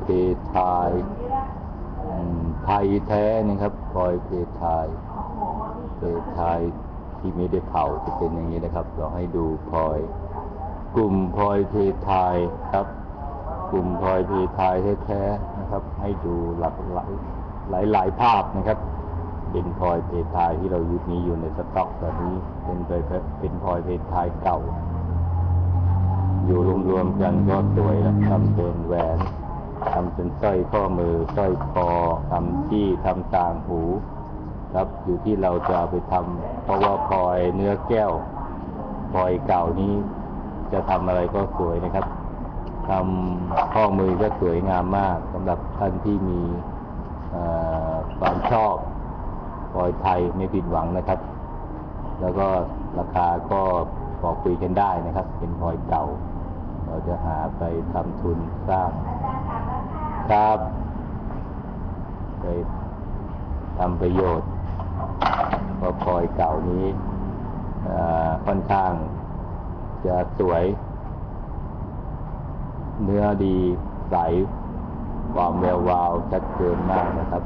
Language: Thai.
เพทายไทยแท้นะครับพลอยเพทายเพทายที่ไม่ได้เผาจะเป็นอย่างนี้นะครับ เราให้ดูพลอย กลุ่มพลอยเพทายครับ กลุ่มพลอยเพทายแท้ๆนะครับ ให้ดูหลากหลายหลายหลายภาพนะครับ เป็นพลอยเพทายที่เรายุคนี้อยู่ในสต็อกตอนนี้เป็นเพลเป็นพลอยเพทายเก่า อยู่รวมๆกันก็สวยแล้วทำเป็นแหวนำเป็นสร้อยข้อมือสร้อยคอทำที่ทำต่างหู ครับอยู่ที่เราจะเอาไปทำเพราะว่าพลอยเนื้อแก้วพลอยเก่านี้จะทำอะไรก็สวยนะครับทำข้อมือก็สวยงามมากสำหรับท่านที่มีความชอบพลอยไทยไม่ผิดหวังนะครับ แล้วก็ราคาก็พอคุยกันได้นะครับ เป็นพลอยเก่า เราจะหาไปทำทุนสร้าง ครับไปทำประโยชน์พอคลอยเก่านี้ค่อนข้างจะสวย เนื้อดีใสความแวววาวชัดเจนมากนะครับ